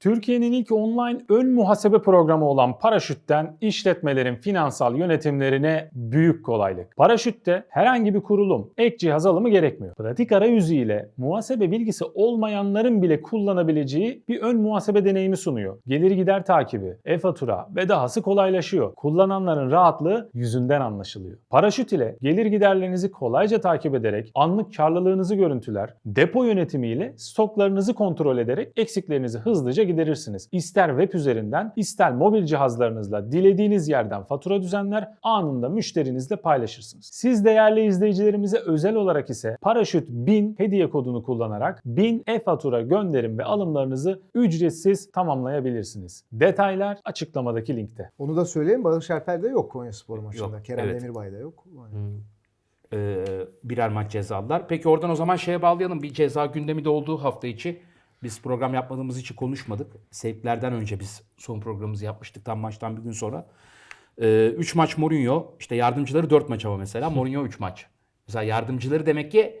Türkiye'nin ilk online ön muhasebe programı olan Paraşüt'ten işletmelerin finansal yönetimlerine büyük kolaylık. Paraşüt'te herhangi bir kurulum, ek cihaz alımı gerekmiyor. Pratik arayüzü ile muhasebe bilgisi olmayanların bile kullanabileceği bir ön muhasebe deneyimi sunuyor. Gelir gider takibi, e-fatura ve dahası kolaylaşıyor. Kullananların rahatlığı yüzünden anlaşılıyor. Paraşüt ile gelir giderlerinizi kolayca takip ederek anlık karlılığınızı görüntüler, depo yönetimi ile stoklarınızı kontrol ederek eksiklerinizi hızlıca giderirsiniz. İster web üzerinden, ister mobil cihazlarınızla dilediğiniz yerden fatura düzenler, anında müşterinizle paylaşırsınız. Siz değerli izleyicilerimize özel olarak ise Paraşüt 1000 hediye kodunu kullanarak 1000 e-fatura gönderim ve alımlarınızı ücretsiz tamamlayabilirsiniz. Detaylar açıklamadaki linkte. Onu da söyleyeyim. Barış Alper'de yok Konya Spor maçında. Yok, Kerem evet. Demirbay'da yok. Ee, birer maç ceza aldılar. Peki oradan o zaman şeye bağlayalım. Bir ceza gündemi de olduğu hafta içi. Biz program yapmadığımız için konuşmadık. Sevklerden önce biz son programımızı yapmıştık tam maçtan bir gün sonra. 3 maç Mourinho. işte yardımcıları 4 maç ama mesela. Mourinho 3 maç. Mesela yardımcıları demek ki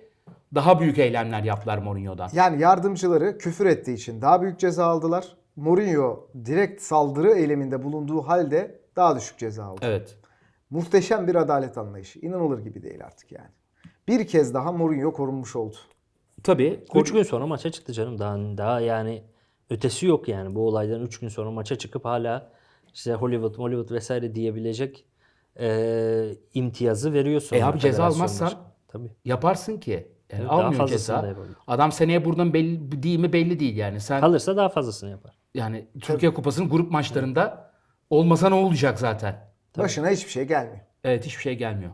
daha büyük eylemler yaptılar Mourinho'dan. Yani yardımcıları küfür ettiği için daha büyük ceza aldılar. Mourinho direkt saldırı eyleminde bulunduğu halde daha düşük ceza aldı. Evet. Muhteşem bir adalet anlayışı. İnanılır gibi değil artık yani. Bir kez daha Mourinho korunmuş oldu. Tabii. 3 gün sonra maça çıktı canım. Daha, daha yani ötesi yok yani. Bu olaydan 3 gün sonra maça çıkıp hala işte Hollywood, Hollywood vesaire diyebilecek e, imtiyazı veriyorsun. E abi ceza almazsan-. Tabii. Yaparsın ki. Yani Evet, daha almıyor ceza. Adam seneye buradan belli değil mi belli değil yani. Sen Kalırsa daha fazlasını yapar. yani Türkiye Kupası'nın grup maçlarında olmasa ne olacak zaten? Başına hiçbir şey gelmiyor. Evet hiçbir şey gelmiyor.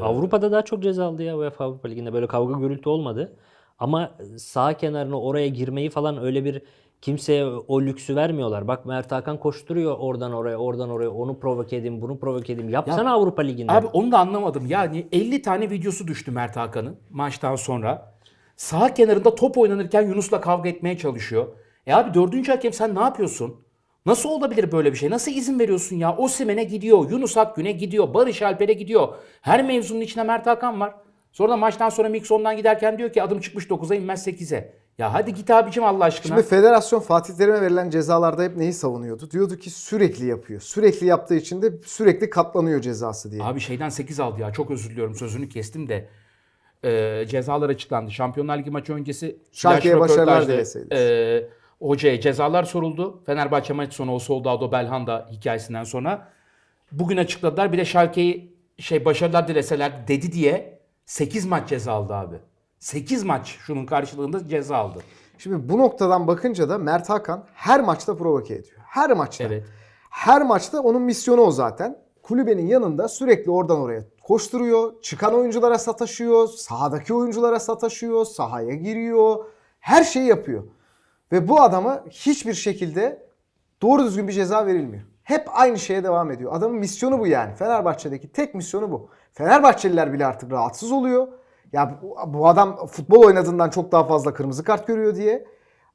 Avrupa'da daha çok ceza aldı ya UEFA Avrupa Ligi'nde. Böyle kavga gürültü olmadı. Ama sağ kenarına oraya girmeyi falan öyle bir kimseye o lüksü vermiyorlar. Bak Mert Hakan koşturuyor oradan oraya, oradan oraya. Onu provoke edeyim, bunu provoke edeyim. Yapsana Avrupa Ligi'nde. Abi onu da anlamadım. Yani 50 tane videosu düştü Mert Hakan'ın maçtan sonra. Sağ kenarında top oynanırken Yunus'la kavga etmeye çalışıyor. E abi dördüncü hakem sen ne yapıyorsun? Nasıl olabilir böyle bir şey? Nasıl izin veriyorsun ya? Osimhen'e gidiyor, Yunus Akgün'e gidiyor, Barış Alper'e gidiyor. Her mevzunun içinde Mert Hakan var. Sonra da maçtan sonra Mikson'dan giderken diyor ki adım çıkmış 9'a inmez 8'e. Ya hadi git abicim Allah aşkına. Şimdi federasyon Fatih Terim'e verilen cezalarda hep neyi savunuyordu? Diyordu ki sürekli yapıyor. Sürekli yaptığı için de sürekli katlanıyor cezası diye. Abi şeyden 8 aldı ya. Çok özür diliyorum sözünü kestim de. Ee, cezalar açıklandı. Şampiyonlar Ligi maçı öncesi flash başarılar dileseydiniz. E, hocaya cezalar soruldu. Fenerbahçe maçı sonu o Soldado Belhanda hikayesinden sonra. Bugün açıkladılar. Bir de Şalke'yi şey başarılar dileseler dedi diye 8 maç ceza aldı abi. 8 maç şunun karşılığında ceza aldı. Şimdi bu noktadan bakınca da Mert Hakan her maçta provoke ediyor. Her maçta. Evet. Her maçta onun misyonu o zaten. Kulübenin yanında sürekli oradan oraya koşturuyor. Çıkan oyunculara sataşıyor. Sahadaki oyunculara sataşıyor. Sahaya giriyor. Her şeyi yapıyor. Ve bu adama hiçbir şekilde doğru düzgün bir ceza verilmiyor. Hep aynı şeye devam ediyor. Adamın misyonu bu yani. Fenerbahçe'deki tek misyonu bu. Fenerbahçeliler bile artık rahatsız oluyor. Ya bu, bu adam futbol oynadığından çok daha fazla kırmızı kart görüyor diye.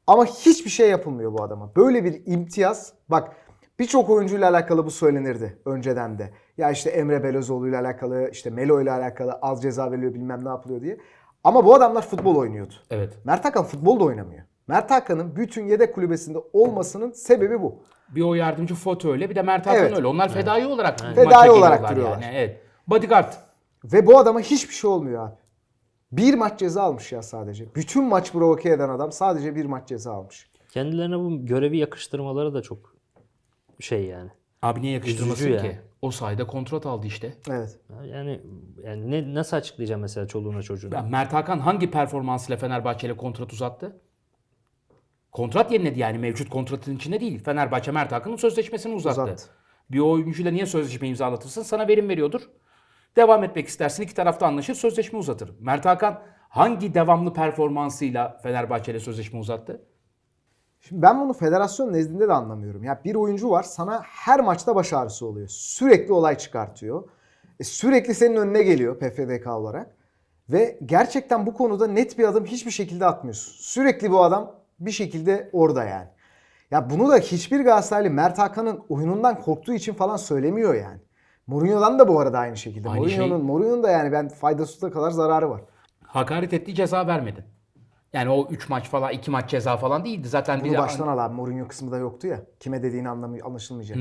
Ama hiçbir şey yapılmıyor bu adama. Böyle bir imtiyaz. Bak birçok oyuncuyla alakalı bu söylenirdi önceden de. Ya işte Emre Belözoğlu ile alakalı, işte Melo ile alakalı az ceza veriliyor bilmem ne yapılıyor diye. Ama bu adamlar futbol oynuyordu. Evet. Mert Hakan futbol da oynamıyor. Mert Hakan'ın bütün yedek kulübesinde olmasının sebebi bu. Bir o yardımcı foto öyle bir de Mert Hakan Evet. öyle. Onlar fedai olarak maça Fedai olarak geliyorlar duruyorlar. Yani. Evet. Bodyguard. Ve bu adama hiçbir şey olmuyor abi. Bir maç ceza almış ya sadece. Bütün maç provoke eden adam sadece bir maç ceza almış. Kendilerine bu görevi yakıştırmaları da çok şey yani. Abi niye yakıştırmasın Üzücü ki? yani. O sayede kontrat aldı işte. Evet. Yani yani ne nasıl açıklayacağım mesela çoluğuna çocuğuna? Ya Mert Hakan hangi performansıyla Fenerbahçe ile kontrat uzattı? Kontrat yeniledi yani mevcut kontratın içinde değil. Fenerbahçe Mert Hakan'ın sözleşmesini uzattı. Uzattı. Bir oyuncuyla niye sözleşme imzalatırsın? Sana verim veriyordur. Devam etmek istersin. iki tarafta anlaşır. Sözleşme uzatır. Mert Hakan hangi devamlı performansıyla Fenerbahçe ile sözleşme uzattı? Şimdi ben bunu federasyon nezdinde de anlamıyorum. Ya bir oyuncu var sana her maçta baş ağrısı oluyor. Sürekli olay çıkartıyor. E, sürekli senin önüne geliyor PFDK olarak. Ve gerçekten bu konuda net bir adım hiçbir şekilde atmıyorsun. Sürekli bu adam bir şekilde orada yani. Ya bunu da hiçbir Galatasaraylı Mert Hakan'ın oyunundan korktuğu için falan söylemiyor yani. Mourinho'dan da bu arada aynı şekilde. Aynı Mourinho'nun şey. Mourinho'nun da yani ben faydasız da kadar zararı var. Hakaret ettiği ceza vermedin. Yani o 3 maç falan 2 maç ceza falan değildi. Zaten bir Bunu de baştan al abi. Mourinho kısmı da yoktu ya. Kime dediğini anlamı anlaşılmayacak.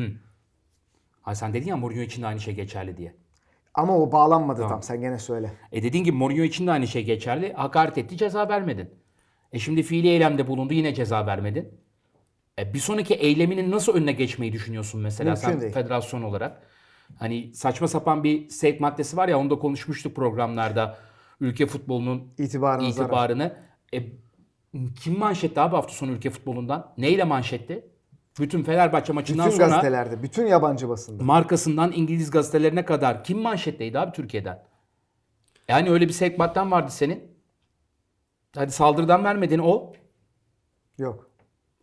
Ha, sen dedin ya Mourinho için de aynı şey geçerli diye. Ama o bağlanmadı tam. Sen gene söyle. E dediğin gibi Mourinho için de aynı şey geçerli. Hakaret etti ceza vermedin. E şimdi fiili eylemde bulundu yine ceza vermedin. E bir sonraki eyleminin nasıl önüne geçmeyi düşünüyorsun mesela Mümkün sen değil. federasyon olarak? Hani saçma sapan bir sevk maddesi var ya onu da konuşmuştuk programlarda. Ülke futbolunun İtibarına zarar. itibarını. E, kim manşetti abi hafta sonu ülke futbolundan? Neyle manşetti? Bütün Fenerbahçe maçından Bütün sonra gazetelerde, bütün yabancı basında. markasından İngiliz gazetelerine kadar kim manşetteydi abi Türkiye'den? Yani öyle bir sevk madden vardı senin. Hadi saldırıdan vermedin o. Yok.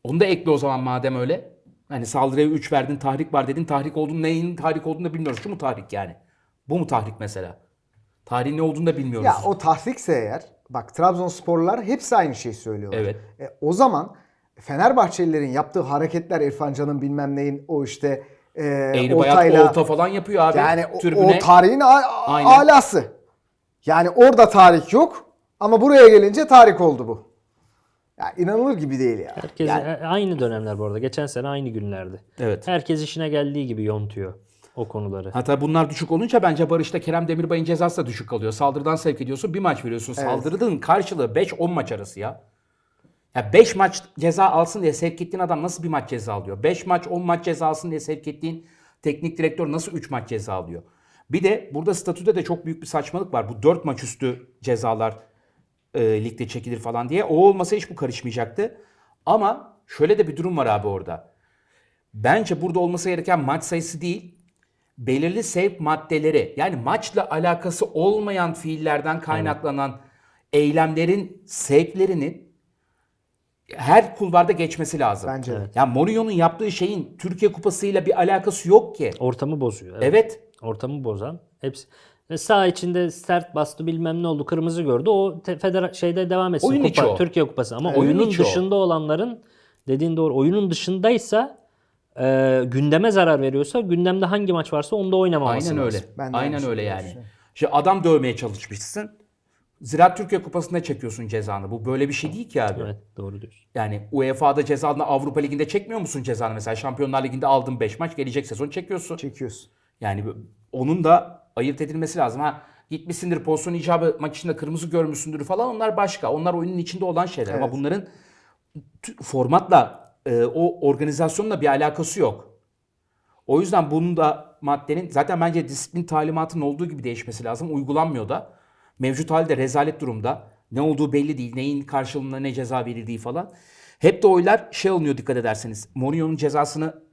Onu da ekle o zaman madem öyle. Hani saldırıya 3 verdin, tahrik var dedin. Tahrik olduğunu, neyin tahrik olduğunu da bilmiyoruz. Şu mu tahrik yani? Bu mu tahrik mesela? Tahriğin ne olduğunu da bilmiyoruz. Ya o tahrikse eğer, bak Trabzonsporlular hepsi aynı şeyi söylüyorlar. Evet. E, o zaman Fenerbahçelilerin yaptığı hareketler İrfan Can'ın bilmem neyin o işte e, Eğri bayat oltayla olta falan yapıyor abi. yani o, Tribüne. o tarihin a- Aynen. alası. Yani orada tarih yok ama buraya gelince tarih oldu bu. Ya inanılır gibi değil ya. Herkes Yani- e, aynı dönemler bu arada. Geçen sene aynı günlerdi. Evet. Herkes işine geldiği gibi yontuyor o konuları. Hatta bunlar düşük olunca bence Barış'ta Kerem Demirbay'ın cezası da düşük kalıyor. Saldırıdan sevk ediyorsun bir maç veriyorsun. Saldırının karşılığı 5-10 maç arası ya. Ya 5 maç ceza alsın diye sevk ettiğin adam nasıl bir maç ceza alıyor? 5 maç 10 maç ceza alsın diye sevk ettiğin teknik direktör nasıl 3 maç ceza alıyor? Bir de burada statüde de çok büyük bir saçmalık var. Bu 4 maç üstü cezalar e, ligde çekilir falan diye. O olmasa hiç bu karışmayacaktı. Ama şöyle de bir durum var abi orada. Bence burada olması gereken maç sayısı değil, belirli sevk maddeleri yani maçla alakası olmayan fiillerden kaynaklanan eylemlerin sevklerinin her kulvarda geçmesi lazım. Bence de. Ya Mourinho'nun yaptığı şeyin Türkiye Kupası'yla bir alakası yok ki. Ortamı bozuyor. Evet. Ortamı bozan. Hepsi. Ve sağ içinde sert bastı bilmem ne oldu kırmızı gördü. O te- federa şeyde devam etsin. Oyun Kupa, içi o. Türkiye Kupası. Ama. Oyun oyunun içi o. dışında olanların dediğin doğru. Oyunun dışındaysa e, gündeme zarar veriyorsa gündemde hangi maç varsa onda oynamaması Aynen öyle. Ben de Aynen aynı öyle yani. düşünüyorum. Şimdi adam dövmeye çalışmışsın. Ziraat Türkiye Kupası'nda çekiyorsun cezanı. Bu böyle bir şey değil ki abi. Evet doğru diyorsun. Yani UEFA'da cezanı Avrupa Ligi'nde çekmiyor musun cezanı mesela? Şampiyonlar Ligi'nde aldın 5 maç gelecek sezon çekiyorsun. Çekiyorsun. Yani onun da ayırt edilmesi lazım. Ha gitmişsindir pozisyon icabı maç içinde kırmızı görmüşsündür falan onlar başka. Onlar oyunun içinde olan şeyler ama Evet. bunların t- formatla e, o organizasyonla bir alakası yok. O yüzden bunun da maddenin zaten bence disiplin talimatının olduğu gibi değişmesi lazım. Uygulanmıyor da. Mevcut halde rezalet durumda. Ne olduğu belli değil. Neyin karşılığında ne ceza verildiği falan. Hep de oylar şey olmuyor dikkat ederseniz. Mourinho'nun cezasını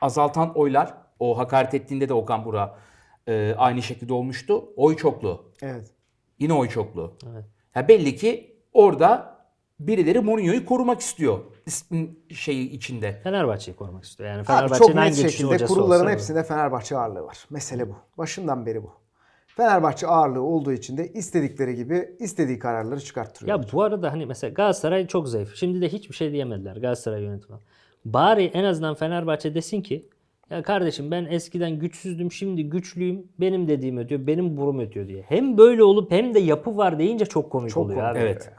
azaltan oylar o hakaret ettiğinde de Okan Burak e, aynı şekilde olmuştu. Oy çokluğu. Evet. Yine oy çokluğu. Ha belli ki orada birileri Mourinho'yu korumak istiyor. Disiplin şeyi içinde. Fenerbahçe'yi korumak istiyor. Yani Abi çok Fenerbahçe'nin en net şekilde kurulların hepsinde Fenerbahçe ağırlığı var. Mesele bu. Başından beri bu. Fenerbahçe ağırlığı olduğu için de istedikleri gibi istediği kararları çıkarttırıyor. Ya bu arada hani mesela Galatasaray çok zayıf. Şimdi de hiçbir şey diyemediler Galatasaray yönetimi. Bari en azından Fenerbahçe desin ki ya kardeşim ben eskiden güçsüzdüm şimdi güçlüyüm. Benim dediğim ödüyor. Benim burum ödüyor diye. Hem böyle olup hem de yapı var deyince çok komik Çok oluyor komik. abi. Evet.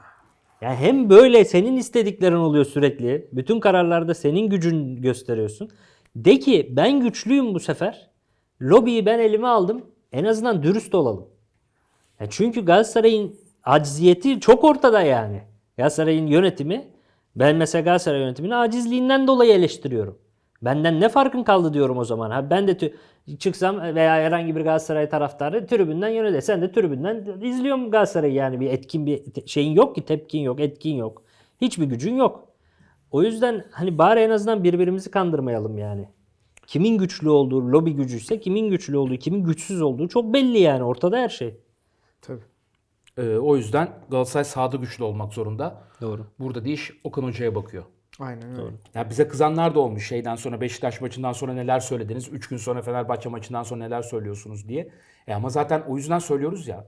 Yani hem böyle senin istediklerin oluyor sürekli. Bütün kararlarda senin gücün gösteriyorsun. De ki ben güçlüyüm bu sefer. Lobiyi ben elime aldım. En azından dürüst olalım. Ya çünkü Galatasaray'ın acziyeti çok ortada yani. Galatasaray'ın yönetimi ben mesela Galatasaray yönetimini acizliğinden dolayı eleştiriyorum. Benden ne farkın kaldı diyorum o zaman. Ha ben de tü- çıksam veya herhangi bir Galatasaray taraftarı tribünden yönete. Sen de tribünden izliyorum Galatasaray'ı yani bir etkin bir te- şeyin yok ki tepkin yok, etkin yok. Hiçbir gücün yok. O yüzden hani bari en azından birbirimizi kandırmayalım yani. Kimin güçlü olduğu, lobi gücüyse kimin güçlü olduğu, kimin güçsüz olduğu çok belli yani. Ortada her şey. Tabii. Ee, o yüzden Galatasaray sahada güçlü olmak zorunda. Doğru. Burada da iş Okan Hoca'ya bakıyor. Aynen öyle. Ya bize kızanlar da olmuş şeyden sonra Beşiktaş maçından sonra neler söylediniz, 3 gün sonra Fenerbahçe maçından sonra neler söylüyorsunuz diye. E ama zaten o yüzden söylüyoruz ya.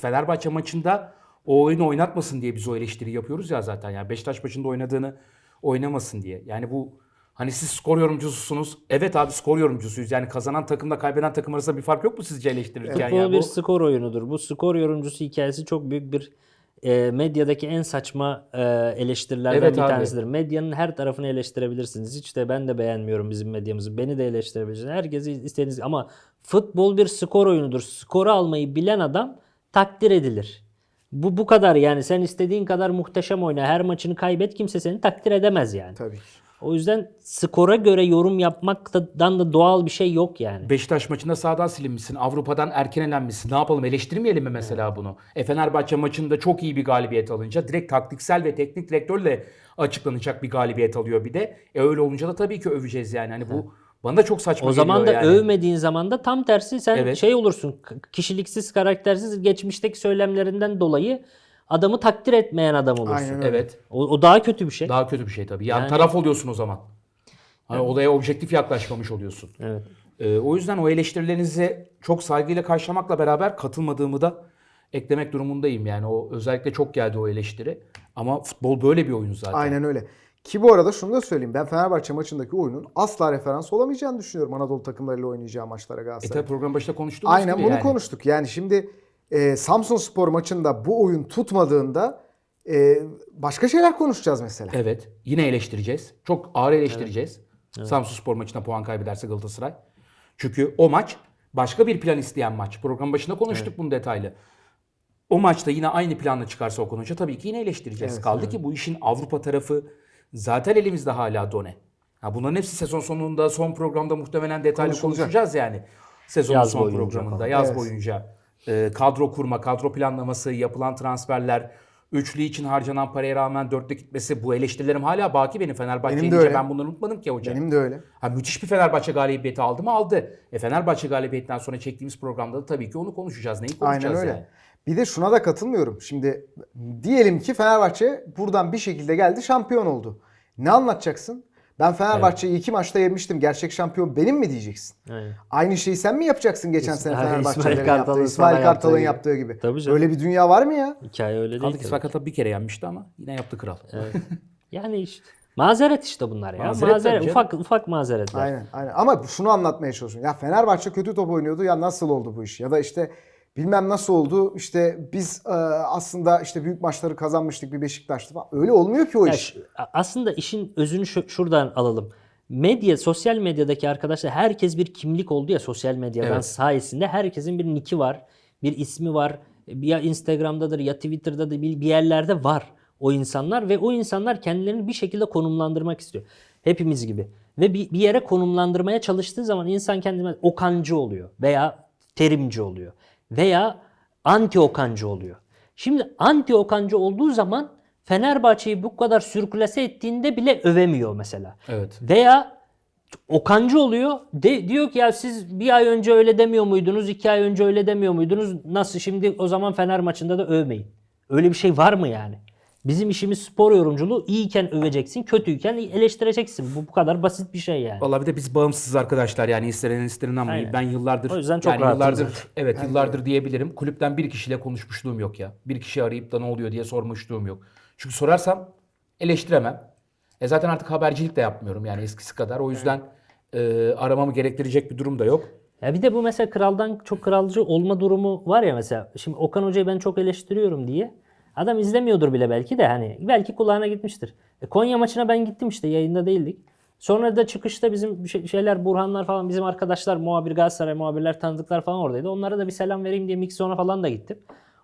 Fenerbahçe maçında o oyunu oynatmasın diye biz o eleştiri yapıyoruz ya zaten. Yani Beşiktaş maçında oynadığını oynamasın diye. Yani bu hani siz skor yorumcususunuz. Evet abi skor yorumcusuyuz. Yani kazanan takımla kaybeden takım arasında bir fark yok mu sizce eleştirirken Futbol ya? bir Bu- skor oyunudur. Bu skor yorumcusu hikayesi çok büyük bir e, medyadaki en saçma e, eleştirilerden Evet bir abi. tanesidir. Medyanın her tarafını eleştirebilirsiniz. Hiç de ben de beğenmiyorum bizim medyamızı. Beni de eleştirebilirsiniz. Herkesi istediğiniz ama futbol bir skor oyunudur. Skoru almayı bilen adam takdir edilir. Bu bu kadar yani sen istediğin kadar muhteşem oyna. Her maçını kaybet kimse seni takdir edemez yani. Tabii ki. O yüzden skora göre yorum yapmaktan da doğal bir şey yok yani. Beşiktaş maçında sağdan silinmişsin. Avrupa'dan erken elenmişsin. Ne yapalım eleştirmeyelim mi mesela bunu? E Fenerbahçe maçında çok iyi bir galibiyet alınca direkt taktiksel ve teknik direktörle açıklanacak bir galibiyet alıyor bir de. E öyle olunca da tabii ki öveceğiz yani. Hani bu bana da çok saçma O zaman da geliyor yani. övmediğin zaman da tam tersi sen Evet. şey olursun. Kişiliksiz, karaktersiz geçmişteki söylemlerinden dolayı adamı takdir etmeyen adam olursun. Aynen öyle. Evet. O, o daha kötü bir şey. Daha kötü bir şey tabii. Yani, Yani- taraf oluyorsun o zaman. Hani olaya objektif yaklaşmamış oluyorsun. Evet. Ee, o yüzden o eleştirilerinizi çok saygıyla karşılamakla beraber katılmadığımı da eklemek durumundayım. Yani o özellikle çok geldi o eleştiri. Ama futbol böyle bir oyun zaten. Aynen öyle. Ki bu arada şunu da söyleyeyim. Ben Fenerbahçe maçındaki oyunun asla referans olamayacağını düşünüyorum Anadolu takımlarıyla oynayacağı maçlara E Galatasaray. tabi program başında konuştuğumuz Aynen gibi bunu yani. konuştuk. Yani şimdi e, Samsun Spor maçında bu oyun tutmadığında e, başka şeyler konuşacağız mesela. Evet. Yine eleştireceğiz. Çok ağır eleştireceğiz. Samsun Spor maçında puan kaybederse Galatasaray. Çünkü o maç başka bir plan isteyen maç. Program başında konuştuk bunu detaylı. O maçta yine aynı planla çıkarsa o konuşa tabii ki yine eleştireceğiz. Kaldı ki bu işin Avrupa tarafı zaten elimizde hala done. Ha bunların hepsi sezon sonunda son programda muhtemelen detaylı konuşacağız yani. Sezonun Yaz son programında falan. yaz Evet. boyunca e, kadro kurma, kadro planlaması, yapılan transferler, üçlü için harcanan paraya rağmen dörtte gitmesi bu eleştirilerim hala baki benim Fenerbahçe Benim de ben bunları unutmadım ki hocam. Benim de öyle. Ha, müthiş bir Fenerbahçe galibiyeti aldı mı? Aldı. E Fenerbahçe galibiyetinden sonra çektiğimiz programda da tabii ki onu konuşacağız. Neyi konuşacağız Aynen öyle. yani? Bir de şuna da katılmıyorum. Şimdi diyelim ki Fenerbahçe buradan bir şekilde geldi şampiyon oldu. Ne anlatacaksın? Ben Fenerbahçe'yi iki maçta yemiştim. Gerçek şampiyon benim mi diyeceksin? Aynen. Aynı şeyi sen mi yapacaksın geçen İsmail- sene İsmail Fenerbahçe'lerin yaptığı? Kartal'ın İsmail Kartal'ın yaptığı gibi. Tabii canım. Öyle bir dünya var mı ya? Hikaye öyle değil. Kaldı ki tabii. İsmail Kartal bir kere yenmişti ama yine yaptı kral. Yani işte mazeret işte bunlar ya. Mazeret Mazeret, ufak ufak mazeretler. Aynen, aynen. Ama şunu anlatmaya çalışıyorum. Ya Fenerbahçe kötü top oynuyordu. Ya nasıl oldu bu iş? Ya da işte bilmem nasıl oldu. İşte biz e, aslında işte büyük maçları kazanmıştık bir Beşiktaş'tı falan. Öyle olmuyor ki o Ya iş. aslında işin özünü şu- şuradan alalım. Medya, sosyal medyadaki arkadaşlar herkes bir kimlik oldu ya sosyal medyadan Evet. sayesinde herkesin bir nicki var, bir ismi var. Ya Instagram'dadır ya Twitter'dadır bir bir yerlerde var o insanlar ve o insanlar kendilerini bir şekilde konumlandırmak istiyor. Hepimiz gibi. Ve bir, bir yere konumlandırmaya çalıştığı zaman insan kendine okancı oluyor veya terimci oluyor veya anti okancı oluyor. Şimdi anti okancı olduğu zaman Fenerbahçe'yi bu kadar sürklase ettiğinde bile övemiyor mesela. Evet. Veya okancı oluyor. De, diyor ki ya siz bir ay önce öyle demiyor muydunuz? iki ay önce öyle demiyor muydunuz? Nasıl şimdi o zaman Fener maçında da övmeyin. Öyle bir şey var mı yani? Bizim işimiz spor yorumculuğu. İyiyken öveceksin, kötüyken eleştireceksin. Bu bu kadar basit bir şey yani. Vallahi bir de biz bağımsız arkadaşlar yani istenen istenen ama Aynen. ben yıllardır O yüzden çok yani rahatım yıllardır evet yıllardır diyebilirim. Kulüpten bir kişiyle konuşmuşluğum yok ya. Bir kişi arayıp da ne oluyor diye sormuşluğum yok. Çünkü sorarsam eleştiremem. E zaten artık habercilik de yapmıyorum yani eskisi kadar. O yüzden e, aramamı gerektirecek bir durum da yok. Ya bir de bu mesela kraldan çok kralcı olma durumu var ya mesela. Şimdi Okan Hoca'yı ben çok eleştiriyorum diye. Adam izlemiyordur bile belki de hani belki kulağına gitmiştir. E, Konya maçına ben gittim işte yayında değildik. Sonra da çıkışta bizim şey- şeyler Burhanlar falan bizim arkadaşlar muhabir Galatasaray muhabirler tanıdıklar falan oradaydı. Onlara da bir selam vereyim diye Mixon'a falan da gittim.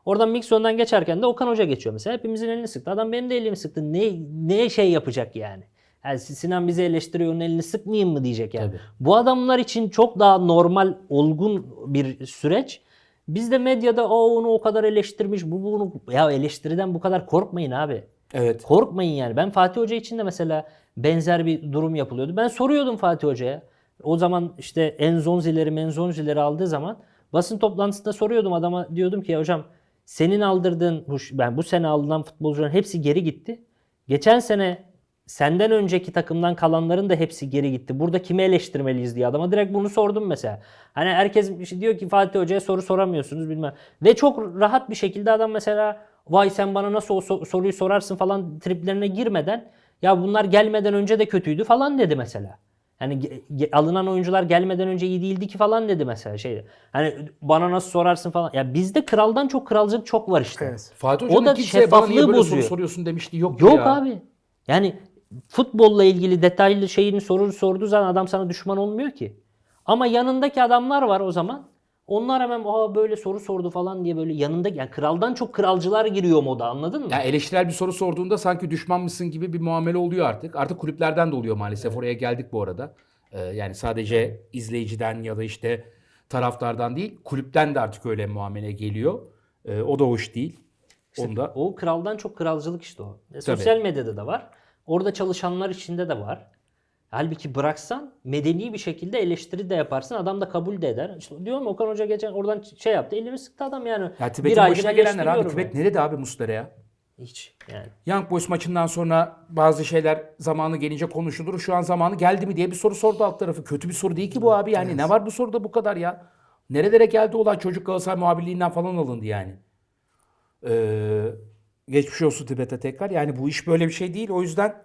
Oradan Mixon'dan geçerken de Okan Hoca geçiyor mesela. Hepimizin elini sıktı. Adam benim de elimi sıktı. Ne, ne şey yapacak yani? Yani Sinan bizi eleştiriyor onun elini sıkmayayım mı diyecek yani. Tabii. Bu adamlar için çok daha normal, olgun bir süreç. Biz de medyada o onu o kadar eleştirmiş, bu bunu ya eleştiriden bu kadar korkmayın abi. Evet. Korkmayın yani. Ben Fatih Hoca için de mesela benzer bir durum yapılıyordu. Ben soruyordum Fatih Hoca'ya. O zaman işte Enzonzileri, Menzonzileri aldığı zaman basın toplantısında soruyordum adama diyordum ki ya hocam senin aldırdığın bu ben bu sene alınan futbolcuların hepsi geri gitti. Geçen sene senden önceki takımdan kalanların da hepsi geri gitti. Burada kimi eleştirmeliyiz diye adama direkt bunu sordum mesela. Hani herkes şey diyor ki Fatih Hoca'ya soru soramıyorsunuz bilmem. Ve çok rahat bir şekilde adam mesela vay sen bana nasıl o so- soruyu sorarsın falan triplerine girmeden ya bunlar gelmeden önce de kötüydü falan dedi mesela. Yani alınan oyuncular gelmeden önce iyi değildi ki falan dedi mesela şey. Hani bana nasıl sorarsın falan. Ya bizde kraldan çok kralcılık çok var işte. Evet. Fatih O Hoca'nın da kimseye bana niye şeffaflığı böyle soru bozuyor. soruyorsun demişti. Yok, Yok ya. abi. Yani futbolla ilgili detaylı şeyini soru sorduğu zaman adam sana düşman olmuyor ki. Ama yanındaki adamlar var o zaman. Onlar hemen Aa, böyle soru sordu falan diye böyle yanında yani kraldan çok kralcılar giriyor moda anladın mı? Ya eleştirel bir soru sorduğunda sanki düşman mısın gibi bir muamele oluyor artık. Artık kulüplerden de oluyor maalesef. Oraya geldik bu arada. Ee, yani sadece izleyiciden ya da işte taraftardan değil, kulüpten de artık öyle muamele geliyor. Ee, o da hoş değil. Onda O kraldan çok kralcılık işte o. E, sosyal medyada da var. Orada çalışanlar içinde de var. Halbuki bıraksan medeni bir şekilde eleştiri de yaparsın. Adam da kabul de eder. İşte diyorum Okan Hoca geçen oradan şey yaptı. Elimi sıktı adam yani. ya bir Tibet'in başına gelenler abi. Tibet yani. ne dedi abi Muslera'ya? Hiç yani. Young Boys maçından sonra bazı şeyler zamanı gelince konuşulur. Şu an zamanı geldi mi diye bir soru sordu alt tarafı. Kötü bir soru değil ki bu abi yani. Ne var bu soruda bu kadar ya? Nerelere geldi olay? Çocuk Galatasaray muhabirliğinden falan alındı yani. Ee, geçmiş olsun Tibet'e tekrar. Yani bu iş böyle bir şey değil. O yüzden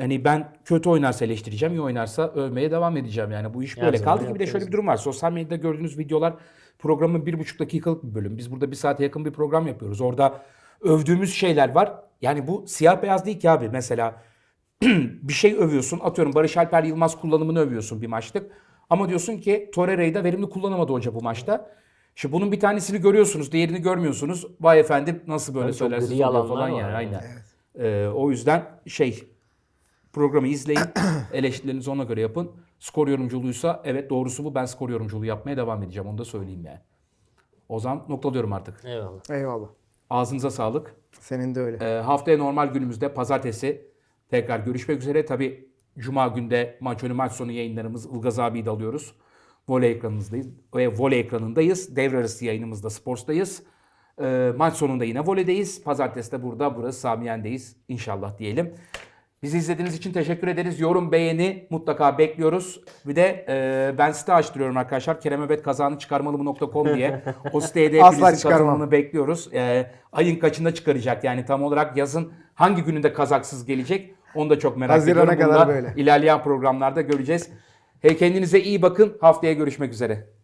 hani ben kötü oynarsa eleştireceğim, iyi oynarsa övmeye devam edeceğim. Yani bu iş böyle. zaman Kaldı ki bir de şöyle bir durum var. Sosyal medyada gördüğünüz videolar programın bir buçuk dakikalık bir bölüm. Biz burada bir saate yakın bir program yapıyoruz. Orada övdüğümüz şeyler var. Yani bu siyah beyaz değil ki abi. Mesela bir şey övüyorsun. Atıyorum Barış Alper Yılmaz kullanımını övüyorsun bir maçlık. Ama diyorsun ki Torreira'yı da verimli kullanamadı hoca bu maçta. Şimdi bunun bir tanesini görüyorsunuz, diğerini görmüyorsunuz. Vay efendim nasıl böyle Tabii çok söylersiniz falan yani. yani. Aynen. Ee, o yüzden şey programı izleyin. eleştirilerinizi ona göre yapın. Skor yorumculuğuysa evet doğrusu bu. Ben skor yorumculuğu yapmaya devam edeceğim. Onu da söyleyeyim yani. O zaman noktalıyorum artık. Eyvallah. Eyvallah. Ağzınıza sağlık. Senin de öyle. Ee, haftaya normal günümüzde pazartesi tekrar görüşmek üzere. Tabi Cuma günde maç önü maç sonu yayınlarımız Ilgaz abiyi de alıyoruz. Voley ekranınızdayız. Ve voley ekranındayız. Devre arası yayınımızda Sports'tayız. Ee, maç sonunda yine voleydeyiz. Pazartesi de burada. Burası Samiyen'deyiz. İnşallah diyelim. Bizi izlediğiniz için teşekkür ederiz. Yorum, beğeni mutlaka bekliyoruz. Bir de e, ben site açtırıyorum arkadaşlar. Keremebet kazanı çıkarmalı mı.com diye. O siteye de hepinizin katılımını bekliyoruz. E, ayın kaçında çıkaracak? Yani tam olarak yazın hangi gününde kazaksız gelecek? Onu da çok merak Haziran'a ediyorum. Bunu kadar da böyle. ilerleyen programlarda göreceğiz. Hey, kendinize iyi bakın. Haftaya görüşmek üzere.